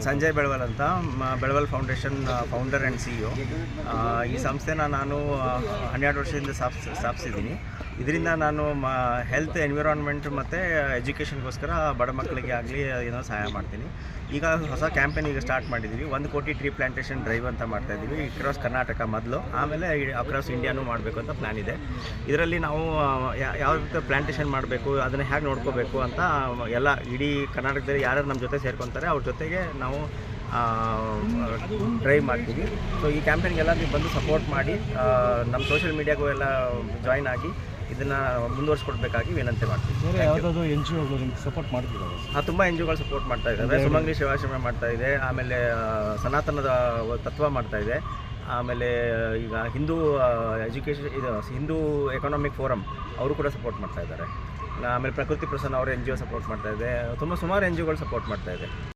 ಸಂಜಯ್ ಬೆಳವಲ್ ಅಂತ Belaval foundation founder and C E ಈ ಸಂಸ್ಥೆನ ನಾನು ಹನ್ನೆರಡು ವರ್ಷದಿಂದ ಸ್ಥಾಪಿಸ್ ಸ್ಥಾಪಿಸಿದ್ದೀನಿ ಇದರಿಂದ ನಾನು ಮ ಹೆಲ್ತ್ ಎನ್ವಿರಾನ್ಮೆಂಟ್ ಮತ್ತು ಎಜುಕೇಷನ್ಗೋಸ್ಕರ ಬಡ ಮಕ್ಕಳಿಗೆ ಆಗಲಿ, ಏನೋ ಸಹಾಯ ಮಾಡ್ತೀನಿ. ಈಗ ಹೊಸ ಕ್ಯಾಂಪೇನ್ ಈಗ ಸ್ಟಾರ್ಟ್ ಮಾಡಿದ್ದೀವಿ ಒಂದು ಕೋಟಿ ಟ್ರೀ ಪ್ಲಾಂಟೇಷನ್ ಡ್ರೈವ್ ಅಂತ ಮಾಡ್ತಾ ಇದ್ದೀವಿ ಅಕ್ರಾಸ್ ಕರ್ನಾಟಕ ಮೊದಲು. ಆಮೇಲೆ ಅಕ್ರಾಸ್ ಇಂಡಿಯಾನೂ ಮಾಡಬೇಕು ಅಂತ ಪ್ಲ್ಯಾನ್ ಇದೆ. ಇದರಲ್ಲಿ ನಾವು ಯಾವ ರೀತಿ ಪ್ಲಾಂಟೇಷನ್ ಮಾಡಬೇಕು, ಅದನ್ನು ಹೇಗೆ ನೋಡ್ಕೋಬೇಕು ಅಂತ ಎಲ್ಲ ಇಡೀ ಕರ್ನಾಟಕದಲ್ಲಿ ಯಾರ್ಯಾರು ನಮ್ಮ ಜೊತೆ ಸೇರ್ಕೊತಾರೆ, ಅವ್ರ ಜೊತೆಗೆ ನಾವು ಡ್ರೈವ್ ಮಾಡ್ತೀವಿ. ಸೊ ಈ ಕ್ಯಾಂಪೇನ್ಗೆಲ್ಲ ನೀವು ಬಂದು ಸಪೋರ್ಟ್ ಮಾಡಿ ನಮ್ಮ ಸೋಷಿಯಲ್ ಮೀಡಿಯಾಗೂ ಎಲ್ಲ ಜಾಯ್ನ್ ಆಗಿ ಇದನ್ನು ಮುಂದುವರ್ಸ್ಕೊಡ್ಬೇಕಾಗಿ ವಿನಂತಿ ಮಾಡ್ತೀವಿ. ಬೇರೆ ಯಾವುದಾದ್ರು ಎನ್ ಜಿ ಒಗಳು ನಿಮ್ಗೆ ಸಪೋರ್ಟ್ ಆ, ತುಂಬ ಎನ್ ಜಿಗಳು ಸಪೋರ್ಟ್ ಮಾಡ್ತಾ ಇದ್ದಾರೆ ಸುಮಂಗ್ಲಿ ಶಿವಾಶ್ರಮ ಮಾಡ್ತಾ ಇದೆ. ಆಮೇಲೆ ಸನಾತನದ ತತ್ವ ಮಾಡ್ತಾ ಇದೆ. ಆಮೇಲೆ ಈಗ ಹಿಂದೂ ಎಜುಕೇಷನ್ ಇದು ಹಿಂದೂ ಎಕನಾಮಿಕ್ ಫೋರಮ್ ಅವರು ಕೂಡ ಸಪೋರ್ಟ್ ಮಾಡ್ತಾ ಇದ್ದಾರೆ ಆಮೇಲೆ ಪ್ರಕೃತಿ ಪ್ರಸನ್ನ ಅವರ ಎನ್ ಜಿ ಒ ಸಪೋರ್ಟ್ ಮಾಡ್ತಾ ಇದೆ. ತುಂಬ ಸುಮಾರು ಎನ್ ಜಿಗಳು ಸಪೋರ್ಟ್ ಮಾಡ್ತಾ ಇದೆ.